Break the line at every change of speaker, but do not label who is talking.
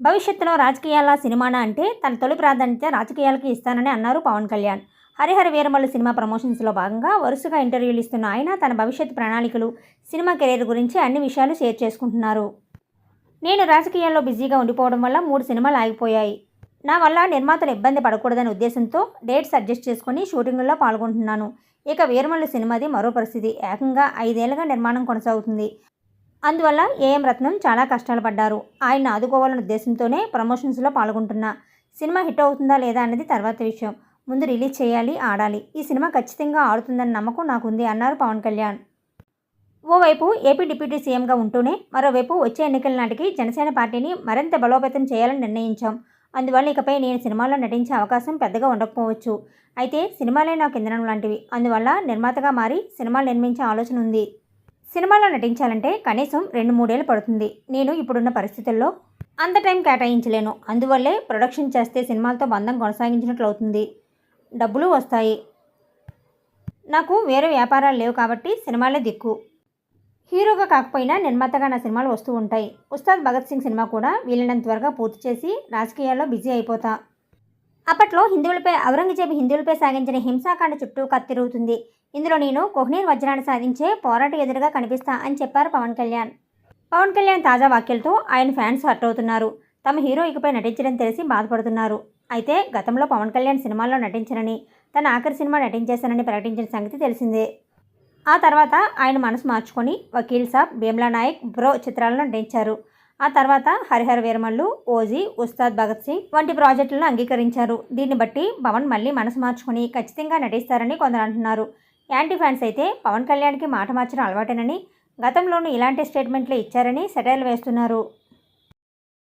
భవిష్యత్తులో రాజకీయాల సినిమానా అంటే తన తొలి ప్రాధాన్యత రాజకీయాలకి ఇస్తానని అన్నారు పవన్ కళ్యాణ్. హరిహర వీరమల్లు సినిమా ప్రమోషన్స్లో భాగంగా వరుసగా ఇంటర్వ్యూలు ఇస్తున్న ఆయన తన భవిష్యత్ ప్రణాళికలు సినిమా కెరీర్ గురించి అన్ని విషయాలు షేర్ చేసుకుంటున్నారు. నేను రాజకీయాల్లో బిజీగా ఉండిపోవడం వల్ల మూడు సినిమాలు ఆగిపోయాయి. నా వల్ల నిర్మాతలు ఇబ్బంది పడకూడదనే ఉద్దేశంతో డేట్స్ అడ్జస్ట్ చేసుకుని షూటింగుల్లో పాల్గొంటున్నాను. ఇక వీరమల్లు సినిమాది మరో పరిస్థితి. ఏకంగా ఐదేళ్ళుగా నిర్మాణం కొనసాగుతుంది. అందువల్ల ఏఎం రత్నం చాలా కష్టాలు పడ్డారు. ఆయన ఆదుకోవాలనే ఉద్దేశంతోనే ప్రమోషన్స్లో పాల్గొంటున్నా సినిమా హిట్ అవుతుందా లేదా అన్నది తర్వాత విషయం. ముందు రిలీజ్ చేయాలి ఆడాలి. ఈ సినిమా ఖచ్చితంగా ఆడుతుందన్న నమ్మకం నాకుంది అన్నారు పవన్ కళ్యాణ్. ఓవైపు ఏపీ డిప్యూటీ సీఎంగా ఉంటూనే మరోవైపు వచ్చే ఎన్నికల నాటికి జనసేన పార్టీని మరింత బలోపేతం చేయాలని నిర్ణయించాం. అందువల్ల ఇకపై నేను సినిమాలో నటించే అవకాశం పెద్దగా ఉండకపోవచ్చు. అయితే సినిమాలే నాకు ఇంధనం లాంటివి. అందువల్ల నిర్మాతగా మారి సినిమాలు నిర్మించే ఆలోచన ఉంది. సినిమాలో నటించాలంటే కనీసం రెండు మూడేళ్ళు పడుతుంది. నేను ఇప్పుడున్న పరిస్థితుల్లో అంత టైం కేటాయించలేను. అందువల్లే ప్రొడక్షన్ చేస్తే సినిమాలతో బంధం కొనసాగించినట్లు అవుతుంది. డబ్బులు వస్తాయి. నాకు వేరే వ్యాపారాలు లేవు కాబట్టి సినిమాలే దిక్కు. హీరోగా కాకపోయినా నిర్మాతగా నా సినిమాలు వస్తూ ఉంటాయి. ఉస్తాద్ భగత్ సింగ్ సినిమా కూడా వీలైనంత త్వరగా పూర్తి చేసి రాజకీయాల్లో బిజీ అయిపోతా. అప్పట్లో హిందువులపై ఔరంగజేబు హిందువులపై సాగించిన హింసాకాండ చుట్టూ కత్తిరుగుతుంది. ఇందులో నేను కోహ్నీర్ వజ్రాన్ని సాధించే పోరాట ఎదురుగా కనిపిస్తా అని చెప్పారు పవన్ కళ్యాణ్. పవన్ కళ్యాణ్ తాజా వ్యాఖ్యలతో ఆయన ఫ్యాన్స్ హర్ట్ అవుతున్నారు. తమ హీరో ఇకపై నటించడం తెలిసి బాధపడుతున్నారు. అయితే గతంలో పవన్ కళ్యాణ్ సినిమాల్లో నటించనని తన ఆఖరి సినిమా నటించేశానని ప్రకటించిన సంగతి తెలిసిందే. ఆ తర్వాత ఆయన మనసు మార్చుకొని వకీల్ సాబ్ భీమ్లా నాయక్ బ్రో చిత్రాలను నటించారు. ఆ తర్వాత హరిహర వీరమల్లు ఓజీ ఉస్తాద్ భగత్ సింగ్ వంటి ప్రాజెక్టులను అంగీకరించారు. దీన్ని బట్టి పవన్ మళ్ళీ మనసు మార్చుకొని ఖచ్చితంగా నటిస్తారని కొందరు అంటున్నారు. యాంటీ ఫ్యాన్స్ అయితే పవన్ కళ్యాణ్కి మాట మార్చడం అలవాటేనని గతంలోనూ ఇలాంటి స్టేట్మెంట్లు ఇచ్చారని సెటైల్ వేస్తున్నారు.